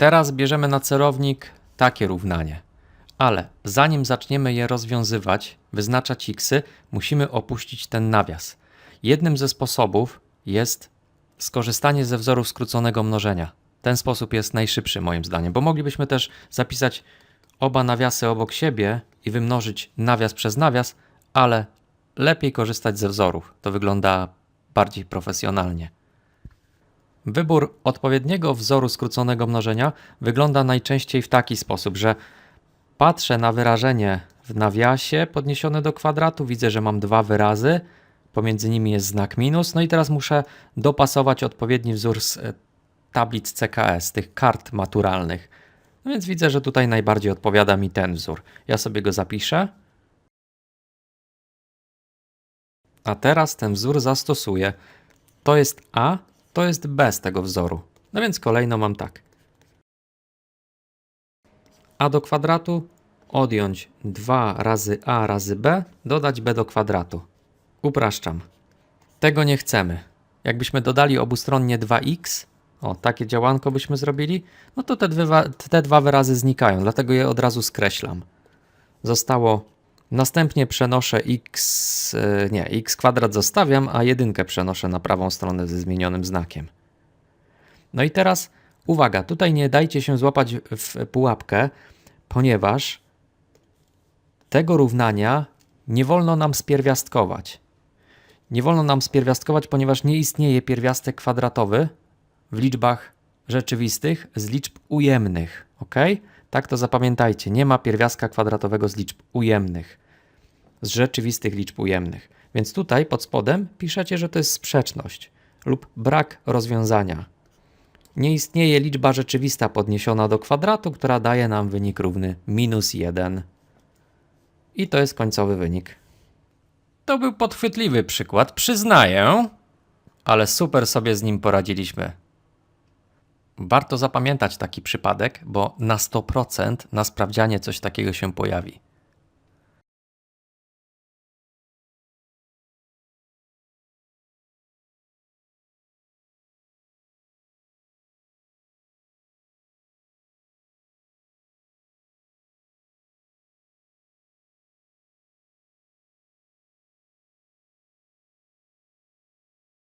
Teraz bierzemy na celownik takie równanie. Ale zanim zaczniemy je rozwiązywać, wyznaczać xy, musimy opuścić ten nawias. Jednym ze sposobów jest skorzystanie ze wzoru skróconego mnożenia. Ten sposób jest najszybszy moim zdaniem, bo moglibyśmy też zapisać oba nawiasy obok siebie i wymnożyć nawias przez nawias, ale lepiej korzystać ze wzorów. To wygląda bardziej profesjonalnie. Wybór odpowiedniego wzoru skróconego mnożenia wygląda najczęściej w taki sposób, że patrzę na wyrażenie w nawiasie podniesione do kwadratu, widzę, że mam dwa wyrazy, pomiędzy nimi jest znak minus, no i teraz muszę dopasować odpowiedni wzór z e, tablic CKS, tych kart maturalnych. No więc widzę, że tutaj najbardziej odpowiada mi ten wzór. Ja sobie go zapiszę. A teraz ten wzór zastosuję. To jest A, to jest B z tego wzoru. No więc kolejno mam tak. A do kwadratu odjąć 2 razy A razy B, dodać B do kwadratu. Upraszczam. Tego nie chcemy. Jakbyśmy dodali obustronnie 2x, o takie działanko byśmy zrobili, no to te, te dwa wyrazy znikają, dlatego je od razu skreślam. Zostało Następnie przenoszę x, e, nie, x kwadrat zostawiam, a jedynkę przenoszę na prawą stronę ze zmienionym znakiem. No i teraz uwaga, tutaj nie dajcie się złapać w pułapkę, ponieważ tego równania nie wolno nam spierwiastkować. Nie wolno nam spierwiastkować, ponieważ nie istnieje pierwiastek kwadratowy w liczbach rzeczywistych z liczb ujemnych. ok? Tak to zapamiętajcie. Nie ma pierwiastka kwadratowego z liczb ujemnych, z rzeczywistych liczb ujemnych. Więc tutaj pod spodem piszecie, że to jest sprzeczność lub brak rozwiązania. Nie istnieje liczba rzeczywista podniesiona do kwadratu, która daje nam wynik równy minus 1. I to jest końcowy wynik. To był podchwytliwy przykład, przyznaję, ale super sobie z nim poradziliśmy. Warto zapamiętać taki przypadek, bo na 100% na sprawdzianie coś takiego się pojawi.